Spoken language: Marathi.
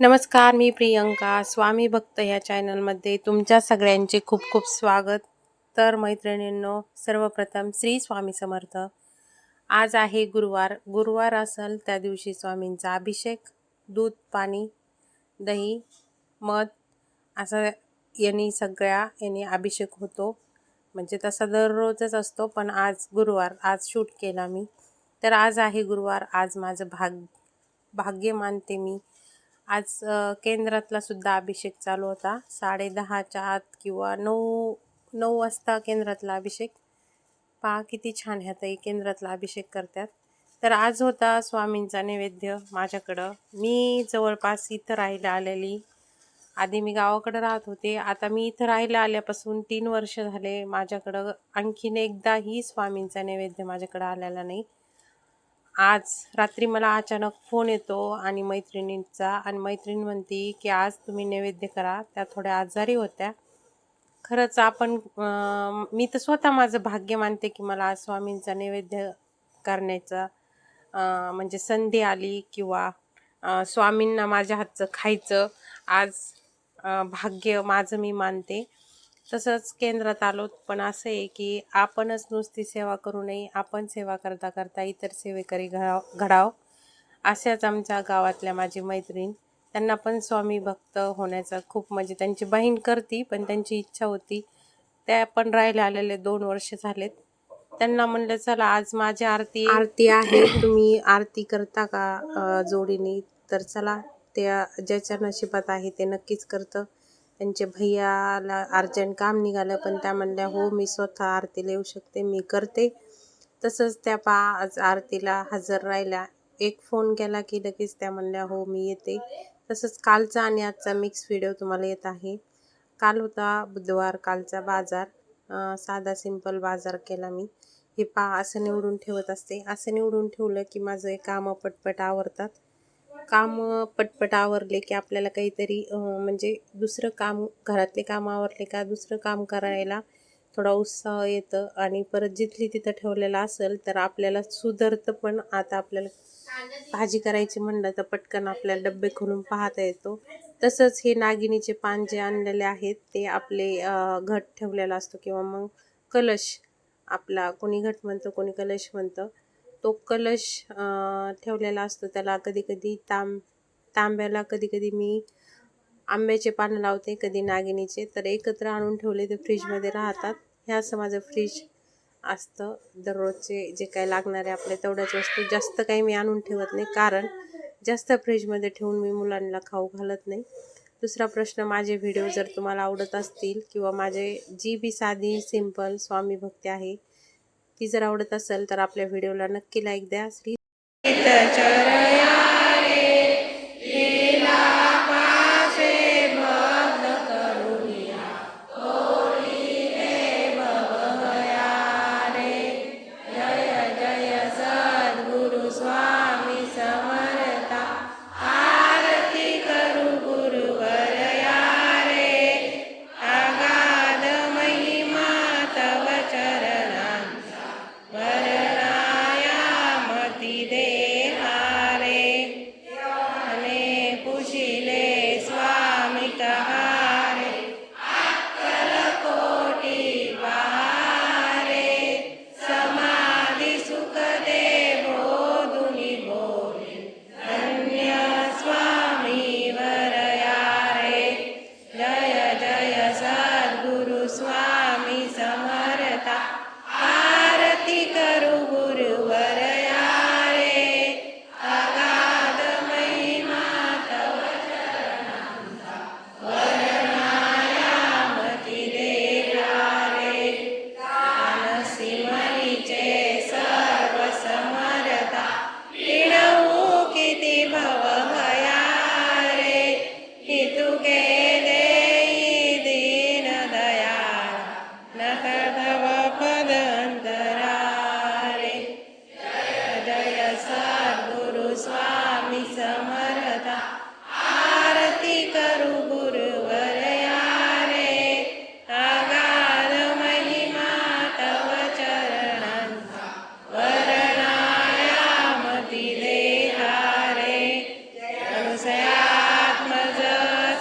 नमस्कार मी प्रियंका स्वामी भक्त ह्या चॅनलमध्ये तुमच्या सगळ्यांचे खूप खूप स्वागत. तर मैत्रिणींनो सर्वप्रथम श्री स्वामी समर्थ. आज आहे गुरुवार. गुरुवार असेल त्या दिवशी स्वामींचा अभिषेक दूध पाणी दही मध असं यांनी सगळ्या यांनी अभिषेक होतो. म्हणजे तसा दररोजच असतो पण आज गुरुवार आज शूट केला मी. तर आज आहे गुरुवार आज माझं भाग भाग्य मानते मी. आज केंद्रातला सुद्धा अभिषेक चालू होता. साडे दहाच्या आत किंवा नऊ नऊ वाजता केंद्रातला अभिषेक. पहा किती छान ह्यातही केंद्रातला अभिषेक करतात. तर आज होता स्वामींचा नैवेद्य माझ्याकडं. मी जवळपास इथं राहायला आलेली. आधी मी गावाकडं राहत होते. आता मी इथं राहायला आल्यापासून तीन वर्ष झाले माझ्याकडं. आणखीन एकदाही स्वामींचा नैवेद्य माझ्याकडं आलेला नाही. आज रात्री मला अचानक फोन येतो आणि मैत्रिणींचा आणि मैत्रीण म्हणती की आज तुम्ही नैवेद्य करा. त्या थोड्या आजारी होत्या. खरंच आपण मी तर स्वतः माझं भाग्य मानते की मला आज स्वामींचा नैवेद्य करण्याचा म्हणजे संधी आली किंवा स्वामींना माझ्या हातचं खायचं. आज भाग्य माझं मी मानते. तसंच केंद्रात आलो पण असं आहे की आपणच नुसती सेवा करू नये आपण सेवा करता करता इतर सेवेकरी घडाव घडाव. अशाच आमच्या गावातल्या माझी मैत्रीण त्यांना पण स्वामी भक्त होण्याचा खूप म्हणजे त्यांची बहीण करती पण त्यांची इच्छा होती. त्या पण राहायला आलेले दोन वर्ष झालेत. त्यांना म्हणलं चला आज माझी आरती आरती आहे तुम्ही आरती करता का जोडीने? तर चला त्या ज्याच्या नशिबात आहे ते नक्कीच करतं. त्यांचे भैयाला अर्जंट काम निघालं पण त्या म्हणल्या हो मी स्वतः आरतीला येऊ शकते मी करते. तसंच त्या पा आज आरतीला हजर राहिल्या. एक फोन केला की लगेच त्या म्हणल्या हो मी येते. तसंच कालचा आणि आजचा मिक्स व्हिडिओ तुम्हाला येत आहे. काल होता बुधवार कालचा बाजार. साधा सिंपल बाजार केला मी. हे पा असं निवडून ठेवत असते. असं निवडून ठेवलं की माझं हे कामं पटपट आवरतात. काम पटपट आवरले की आपल्याला काहीतरी म्हणजे दुसरं काम घरातले काम आवरले का दुसरं काम करायला थोडा उत्साह येतं. आणि परत जिथली तिथं ठेवलेलं असेल तर आपल्याला सुधरतं पण आता आपल्याला भाजी करायची म्हणलं तर पटकन आपल्याला डब्बे खोलून पाहता येतो. तसंच हे नागिनीचे पान जे आणलेले आहेत ते आपले घट ठेवलेला असतो किंवा मग कलश आपला कोणी घट म्हणतं कोणी कलश म्हणतं. तो कलश ठेवलेला असतो. त्याला कधी कधी तांब तांब्याला कधी कधी मी आंब्याचे पानं लावते कधी नागिनीचे. तर एकत्र आणून ठेवले ते फ्रीजमध्ये राहतात. हे असं माझं फ्रीज असतं. दररोजचे जे काही लागणारे आपले तेवढ्याच वस्तू. जास्त काही मी आणून ठेवत नाही. कारण जास्त फ्रीजमध्ये ठेवून मी मुलांना खाऊ घालत नाही. दुसरा प्रश्न माझे व्हिडिओ जर तुम्हाला आवडत असतील किंवा माझे जी बी साधी सिंपल स्वामी भक्ती आहे ती जर आवडत असेल तर आपल्या व्हिडिओला नक्की लाईक द्या. श्री